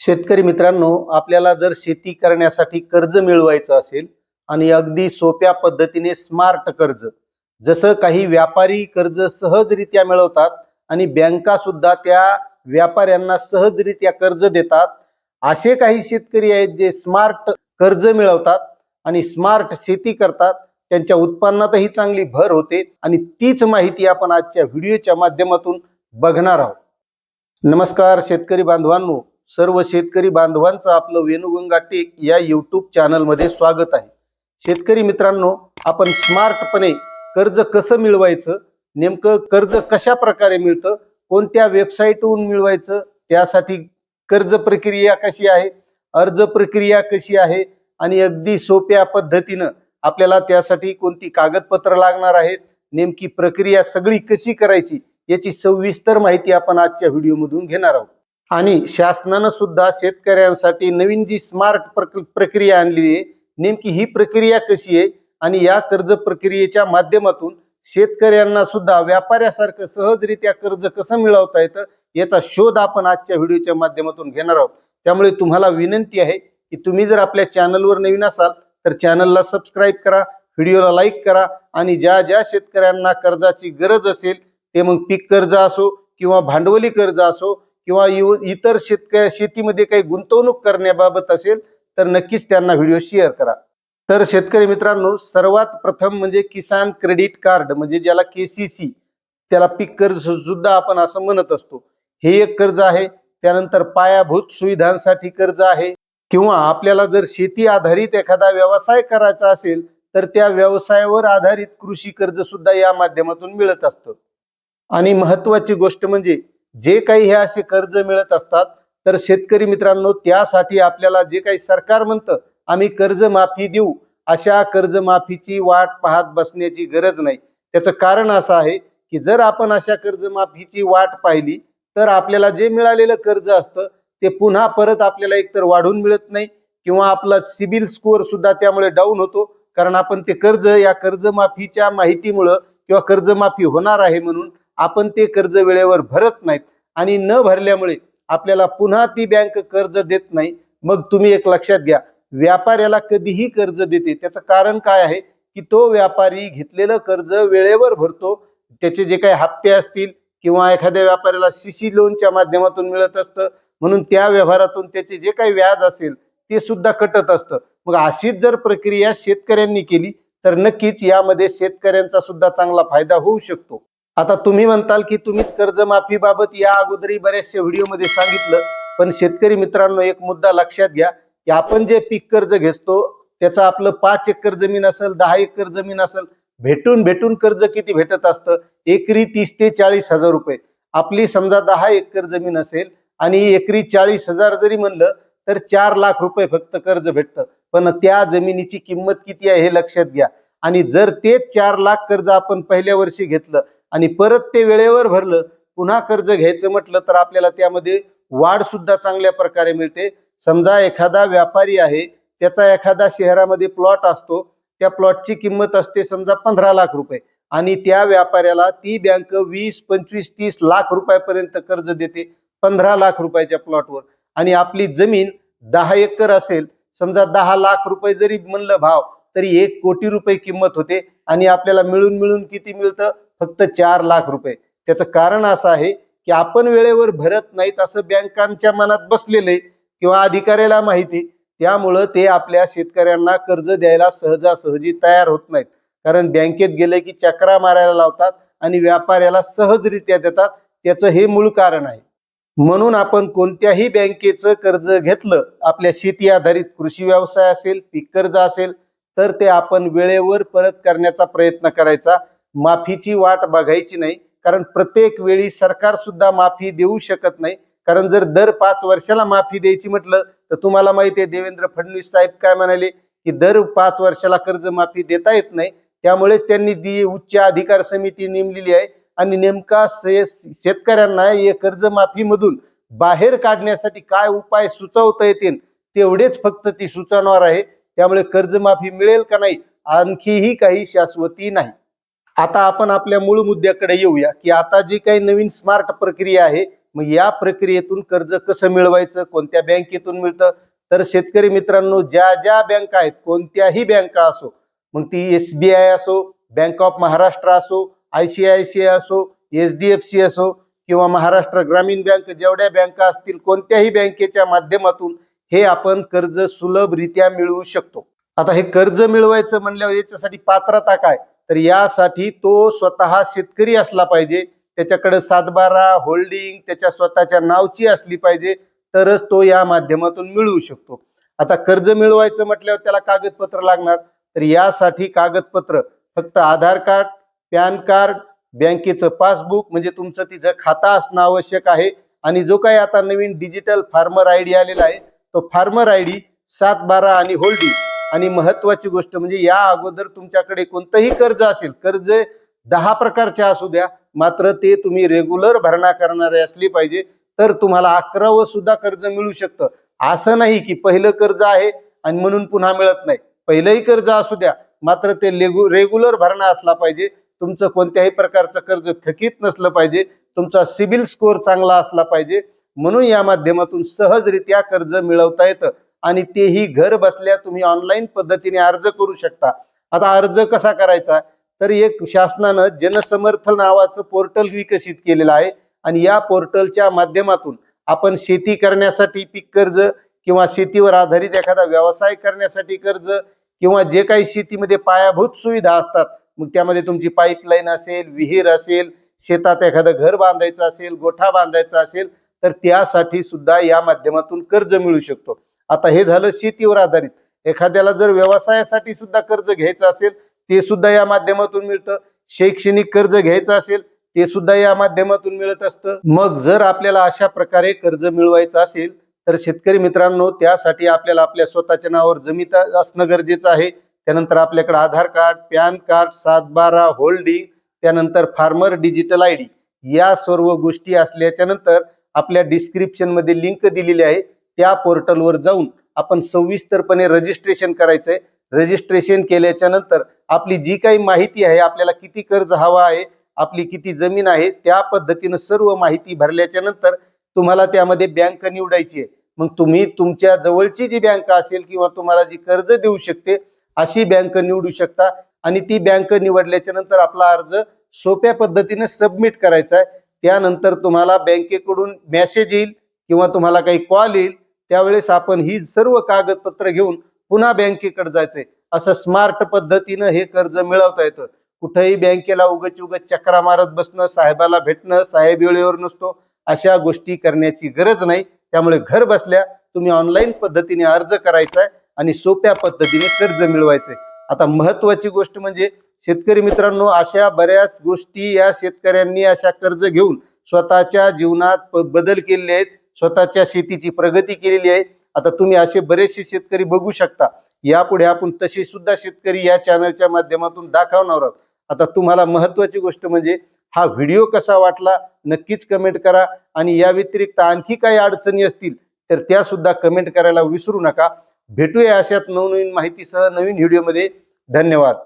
शेतकरी मित्रांनो आपल्याला जर शेती करण्यासाठी कर्ज मिळवायचं असेल आणि अगदी सोप्या पद्धतीने स्मार्ट कर्ज जसं काही व्यापारी कर्ज सहजरित्या मिळवतात आणि बँका सुद्धा त्या व्यापाऱ्यांना सहजरित्या कर्ज देतात असे काही शेतकरी आहेत जे स्मार्ट कर्ज मिळवतात आणि स्मार्ट शेती करतात. त्यांच्या उत्पन्नातही चांगली भर होते आणि तीच माहिती आपण आजच्या व्हिडिओच्या माध्यमातून बघणार आहोत. नमस्कार शेतकरी बांधवांनो. सर्व शेतकरी बांधवांचं आपलं वेणुगंगा टेक या युट्यूब चॅनलमध्ये स्वागत आहे. शेतकरी मित्रांनो आपण स्मार्टपणे कर्ज कसं मिळवायचं नेमकं कर्ज कशा प्रकारे मिळतं कोणत्या वेबसाईटहून मिळवायचं त्यासाठी कर्ज प्रक्रिया कशी आहे अर्ज प्रक्रिया कशी आहे आणि अगदी सोप्या पद्धतीनं आपल्याला त्यासाठी कोणती कागदपत्र लागणार आहेत नेमकी प्रक्रिया सगळी कशी करायची याची सविस्तर माहिती आपण आजच्या व्हिडिओमधून घेणार आहोत. आणि शासनानं सुद्धा शेतकऱ्यांसाठी नवीन जी स्मार्ट प्रक्रिया आणली आहे नेमकी ही प्रक्रिया कशी आहे? आणि या कर्ज प्रक्रियेच्या माध्यमातून शेतकऱ्यांना सुद्धा व्यापाऱ्यासारखं सहजरित्या कर्ज कसं मिळवता येतं याचा शोध आपण आजच्या व्हिडिओच्या माध्यमातून घेणार आहोत. त्यामुळे तुम्हाला विनंती आहे की तुम्ही जर आपल्या चॅनलवर नवीन असाल तर चॅनलला सबस्क्राईब करा व्हिडिओला लाईक करा आणि ज्या ज्या शेतकऱ्यांना कर्जाची गरज असेल ते मग पीक कर्ज असो किंवा भांडवली कर्ज असो किंवा इतर शेतकऱ्या शेतीमध्ये काही गुंतवणूक करण्याबाबत असेल तर नक्कीच त्यांना व्हिडिओ शेअर करा. तर शेतकरी मित्रांनो सर्वात प्रथम म्हणजे किसान क्रेडिट कार्ड म्हणजे ज्याला केसीसी त्याला पीक कर्ज सुद्धा आपण असं म्हणत असतो. हे एक कर्ज आहे त्यानंतर पायाभूत सुविधांसाठी कर्ज आहे किंवा आपल्याला जर शेती आधारित एखादा व्यवसाय करायचा असेल तर त्या व्यवसायावर आधारित कृषी कर्ज सुद्धा या माध्यमातून मिळत असतं. आणि महत्वाची गोष्ट म्हणजे जे काही हे असे कर्ज मिळत असतात तर शेतकरी मित्रांनो त्यासाठी आपल्याला जे काही सरकार म्हणतं आम्ही कर्जमाफी देऊ. अशा कर्जमाफीची वाट पाहत बसण्याची गरज नाही. त्याचं कारण असं आहे की जर आपण अशा कर्जमाफीची वाट पाहिली तर आपल्याला जे मिळालेलं कर्ज असतं ते पुन्हा परत आपल्याला एकतर वाढून मिळत नाही किंवा आपला सिबिल स्कोअर सुद्धा त्यामुळे डाऊन होतो. कारण आपण ते कर्ज या कर्जमाफीच्या माहितीमुळं किंवा कर्जमाफी होणार आहे म्हणून आपण ते कर्ज वेळेवर भरत नाहीत आणि न भरल्यामुळे आपल्याला पुन्हा ती बँक कर्ज देत नाही. मग तुम्ही एक लक्षात घ्या व्यापाऱ्याला कधीही कर्ज देते. त्याचं कारण काय आहे? की तो व्यापारी घेतलेलं कर्ज वेळेवर भरतो. त्याचे जे काही हप्ते असतील किंवा एखाद्या व्यापाऱ्याला सीसी लोनच्या माध्यमातून मिळत असतं म्हणून त्या व्यवहारातून त्याचे जे काही व्याज असेल ते सुद्धा कटत असतं. मग अशीच जर प्रक्रिया शेतकऱ्यांनी केली तर नक्कीच यामध्ये शेतकऱ्यांचा सुद्धा चांगला फायदा होऊ शकतो. आता तुम्ही म्हणताल की तुम्हीच कर्जमाफीबाबत या अगोदरही बऱ्याचशा व्हिडिओमध्ये सांगितलं पण शेतकरी मित्रांनो एक मुद्दा लक्षात घ्या की आपण जे पीक कर्ज घेतो त्याचं आपलं पाच एकर जमीन असेल दहा एकर जमीन असेल भेटून भेटून कर्ज किती भेटत असतं? एकरी तीस ते चाळीस हजार रुपये. आपली समजा दहा एकर जमीन असेल आणि एकरी चाळीस हजार जरी म्हणलं तर चार लाख रुपये फक्त कर्ज भेटतं. पण त्या जमिनीची किंमत किती आहे हे लक्षात घ्या. आणि जर तेच चार लाख कर्ज आपण पहिल्या वर्षी घेतलं आणि परत ते वेळेवर भरलं पुन्हा कर्ज घ्यायचं म्हटलं तर आपल्याला त्यामध्ये वाढ सुद्धा चांगल्या प्रकारे मिळते. समजा एखादा व्यापारी आहे त्याचा एखादा शहरामध्ये प्लॉट असतो त्या प्लॉटची किंमत असते समजा पंधरा लाख रुपये आणि त्या व्यापाऱ्याला ती बँक वीस पंचवीस तीस लाख रुपयापर्यंत कर्ज देते पंधरा लाख रुपयाच्या प्लॉटवर. आणि आपली जमीन दहा एकर असेल समजा दहा लाख रुपये जरी म्हणलं भाव तरी एक कोटी रुपये किंमत होते आणि आपल्याला मिळून मिळून किती मिळतं? फक्त चार लाख रुपये. त्याचं कारण असं आहे की आपण वेळेवर भरत नाहीत असं बँकांच्या मनात बसलेलं आहे किंवा अधिकाऱ्याला माहिती त्यामुळं ते आपल्या शेतकऱ्यांना कर्ज द्यायला सहजासहजी तयार होत नाहीत. कारण बँकेत गेले की चक्रा मारायला लावतात आणि व्यापाऱ्याला सहजरित्या देतात. त्याचं हे मूळ कारण आहे. म्हणून आपण कोणत्याही बँकेचं कर्ज घेतलं आपल्या शेती आधारित कृषी व्यवसाय असेल पीक कर्ज असेल तर ते आपण वेळेवर परत करण्याचा प्रयत्न करायचा. माफीची वाट बघायची नाही. कारण प्रत्येक वेळी सरकार सुद्धा माफी देऊ शकत नाही. कारण जर दर पाच वर्षाला माफी द्यायची म्हटलं तर तुम्हाला माहिती आहे देवेंद्र फडणवीस साहेब काय म्हणाले की दर पाच वर्षाला कर्ज माफी देता येत नाही. त्यामुळे त्यांनी दि उच्च अधिकार समिती नेमलेली आहे. आणि नेमका शेतकऱ्यांना या कर्जमाफीमधून बाहेर काढण्यासाठी काय उपाय सुचवता येतील तेवढेच फक्त ती सुचवणार आहे. त्यामुळे कर्जमाफी मिळेल का नाही आणखीही काही शाश्वती नाही. आता आपण आपल्या मूळ मुद्द्याकडे येऊया की आता जी काही नवीन स्मार्ट प्रक्रिया आहे मग या प्रक्रियेतून कर्ज कसं मिळवायचं कोणत्या बँकेतून मिळतं? तर शेतकरी मित्रांनो ज्या ज्या बँका आहेत कोणत्याही बँका असो मग ती एस बी आय असो बँक ऑफ महाराष्ट्र असो I C I C I असो एच डी एफ सी असो किंवा महाराष्ट्र ग्रामीण बँक जेवढ्या बँका असतील कोणत्याही बँकेच्या माध्यमातून हे आपण कर्ज सुलभरित्या मिळवू शकतो. आता हे कर्ज मिळवायचं म्हणल्यावर याच्यासाठी पात्रता काय? तर यासाठी तो स्वतः शेतकरी असला पाहिजे. त्याच्याकडे सातबारा होल्डिंग त्याच्या स्वतःच्या नावची असली पाहिजे तरच तो या माध्यमातून मिळवू शकतो. आता कर्ज मिळवायचं म्हटल्यावर त्याला कागदपत्र लागणार. तर यासाठी कागदपत्र फक्त आधार कार्ड पॅन कार्ड बँकेचं पासबुक म्हणजे तुमचं तिचं खाता असणं आवश्यक आहे. आणि जो काही आता नवीन डिजिटल फार्मर आय डी आलेला आहे तो फार्मर आय डी सात बारा आणि होल्डिंग आणि महत्वाची गोष्ट म्हणजे या अगोदर तुमच्याकडे कोणतंही कर्ज असेल कर्ज दहा प्रकारचे असू द्या मात्र ते तुम्ही रेग्युलर भरणा करणारे असली पाहिजे तर तुम्हाला अकरावं सुद्धा कर्ज मिळू शकतं. असं नाही की पहिलं कर्ज आहे आणि म्हणून पुन्हा मिळत नाही. पहिलंही कर्ज असू द्या मात्र ते रेग्युलर भरणा असला पाहिजे. तुमचं कोणत्याही प्रकारचं कर्ज थकीत नसलं पाहिजे. तुमचा सिबिल स्कोअर चांगला असला पाहिजे. म्हणून या माध्यमातून सहजरित्या कर्ज मिळवता येतं. आणि तेही घर बसल्या तुम्ही ऑनलाईन पद्धतीने अर्ज करू शकता. आता अर्ज कसा करायचा? तर एक शासनानं जनसमर्थ नावाचं पोर्टल विकसित केलेलं आहे आणि या पोर्टलच्या माध्यमातून आपण शेती करण्यासाठी पीक कर्ज किंवा शेतीवर आधारित एखादा व्यवसाय करण्यासाठी कर्ज किंवा जे काही शेतीमध्ये पायाभूत सुविधा असतात मग त्यामध्ये तुमची पाईपलाईन असेल विहीर असेल शेतात एखादं घर बांधायचं असेल गोठा बांधायचा असेल तर त्यासाठी सुद्धा या माध्यमातून कर्ज मिळू शकतो. आता हे झालं शेतीवर आधारित. एखाद्याला जर व्यवसायासाठी सुद्धा कर्ज घ्यायचं असेल ते सुद्धा या माध्यमातून मिळतं. शैक्षणिक कर्ज घ्यायचं असेल ते सुद्धा या माध्यमातून मिळत असतं. मग जर आपल्याला अशा प्रकारे कर्ज मिळवायचं असेल तर शेतकरी मित्रांनो त्यासाठी आपल्याला आपल्या स्वतःच्या नावावर जमीन असणं गरजेचं आहे. त्यानंतर आपल्याकडे आधार कार्ड पॅन कार्ड सात बारा होल्डिंग त्यानंतर फार्मर डिजिटल आय डी या सर्व गोष्टी असल्याच्या नंतर आपल्या डिस्क्रिप्शनमध्ये लिंक दिलेली आहे. त्या पोर्टलवर जाऊन आपण सविस्तरपणे रजिस्ट्रेशन करायचंय. रजिस्ट्रेशन केल्याच्यानंतर आपली जी काही माहिती आहे आपल्याला किती कर्ज हवा आहे आपली किती जमीन आहे त्या पद्धतीनं सर्व माहिती भरल्याच्या नंतर तुम्हाला त्यामध्ये बँक निवडायची आहे. मग तुम्ही तुमच्या जवळची जी बँक असेल किंवा तुम्हाला जी कर्ज देऊ शकते अशी बँक निवडू शकता. आणि ती बँक निवडल्याच्या नंतर आपला अर्ज सोप्या पद्धतीने सबमिट करायचा आहे. त्यानंतर तुम्हाला बँकेकडून मेसेज येईल किंवा तुम्हाला काही कॉल येईल. त्यावेळेस आपण ही सर्व कागदपत्र घेऊन पुन्हा बँकेकडे जायचंय. असं स्मार्ट पद्धतीनं हे कर्ज मिळवता येतं. कुठेही बँकेला उगच उगच चक्रा मारत बसणं साहेबाला भेटणं साहेब वेळेवर नसतो अशा गोष्टी करण्याची गरज नाही. त्यामुळे घर बसल्या तुम्ही ऑनलाईन पद्धतीने अर्ज करायचा आहे आणि सोप्या पद्धतीने कर्ज मिळवायचंय. आता महत्वाची गोष्ट म्हणजे शेतकरी मित्रांनो अशा बऱ्याच गोष्टी या शेतकऱ्यांनी अशा कर्ज घेऊन स्वतःच्या जीवनात बदल केलेले आहेत. स्वतःच्या शेतीची प्रगती केलेली आहे. आता तुम्ही असे बरेचसे शेतकरी बघू शकता. यापुढे आपण तसे सुद्धा शेतकरी या चॅनलच्या माध्यमातून दाखवणार आहोत. आता तुम्हाला महत्वाची गोष्ट म्हणजे हा व्हिडिओ कसा वाटला नक्कीच कमेंट करा. आणि या व्यतिरिक्त आणखी काही अडचणी असतील तर त्या सुद्धा कमेंट करायला विसरू नका. भेटूया अशात नवनवीन माहितीसह नवीन व्हिडिओमध्ये धन्यवाद.